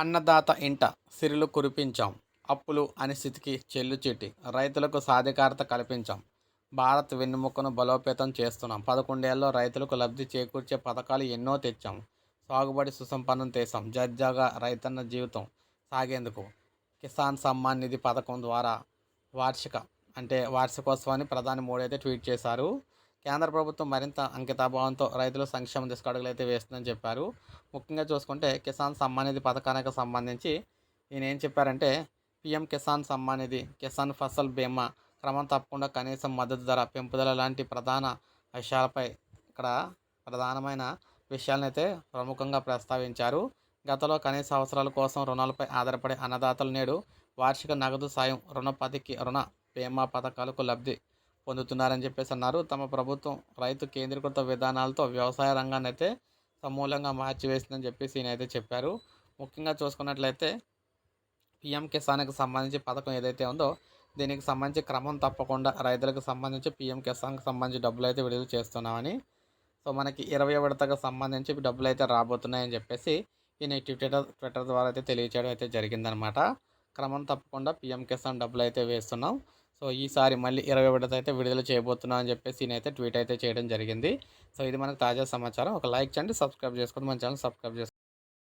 అన్నదాత ఇంట సిరులు కురిపించాం. అప్పులు అనిస్థితికి చెల్లుచెట్టి రైతులకు సాధికారత కల్పించాం. భారత్ వెన్నుముకను బలోపేతం చేస్తున్నాం. పదకొండేళ్ళలో రైతులకు లబ్ధి చేకూర్చే పథకాలు ఎన్నో తెచ్చాం. సాగుబడి సుసంపన్నం చేశాం జర్జాగా రైతన్న జీవితం సాగేందుకు కిసాన్ సమ్మాన్ నిధి పథకం ద్వారా వార్షిక అంటే వార్షికోత్సవాన్ని ప్రధాని మోడీ అయితే ట్వీట్ చేశారు. కేంద్ర ప్రభుత్వం మరింత అంకితాభావంతో రైతుల సంక్షేమ దిశగా అడుగులు అయితే వేస్తుందని చెప్పారు. ముఖ్యంగా చూసుకుంటే కిసాన్ సమ్మాన్ నిధి పథకానికి సంబంధించి ఈయన ఏం చెప్పారంటే పిఎం కిసాన్ సమ్మాన్ నిధి కిసాన్ ఫసల్ బీమా క్రమం తప్పకుండా కనీసం మద్దతు ధర పెంపుదల లాంటి ప్రధాన విషయాలపై ఇక్కడ ప్రధానమైన విషయాలను అయితే ప్రముఖంగా ప్రస్తావించారు. గతంలో కనీస అవసరాల కోసం రుణాలపై ఆధారపడే అన్నదాతలు నేడు వార్షిక నగదు సాయం రుణపతికి రుణ బీమా పథకాలకు లబ్ధి పొందుతున్నారని చెప్పేసి అన్నారు. తమ ప్రభుత్వం రైతు కేంద్రీకృత విధానాలతో వ్యవసాయ రంగాన్ని అయితే సమూలంగా మార్చివేసిందని చెప్పేసి ఈయన అయితే చెప్పారు. ముఖ్యంగా చూసుకున్నట్లయితే పిఎం కిసాన్కి సంబంధించి పథకం ఏదైతే ఉందో దీనికి సంబంధించి క్రమం తప్పకుండా రైతులకు సంబంధించి పిఎం కిసాన్కి సంబంధించి డబ్బులు అయితే విడుదల చేస్తున్నామని సో మనకి ఇరవై విడతకు సంబంధించి డబ్బులు అయితే రాబోతున్నాయని చెప్పేసి ఈయన ట్విట్టర్ ట్విట్టర్ ద్వారా అయితే తెలియచేయడం అయితే జరిగిందనమాట క్రమం తప్పకుండా పిఎం కిసాన్ డబ్బులు అయితే వేస్తున్నాం. సో ఈసారి మళ్ళీ ఇరవై విడత అయితే విడుదల చేయబోతున్నాం అని చెప్పేసి ఈయన అయితే ట్వీట్ అయితే చేయడం జరిగింది. సో ఇది మనకు తాజా సమాచారం. ఒక లైక్ చేయండి సబ్స్క్రైబ్ చేసుకోండి. మన ఛానల్ సబ్స్క్రైబ్ చేసుకోండి.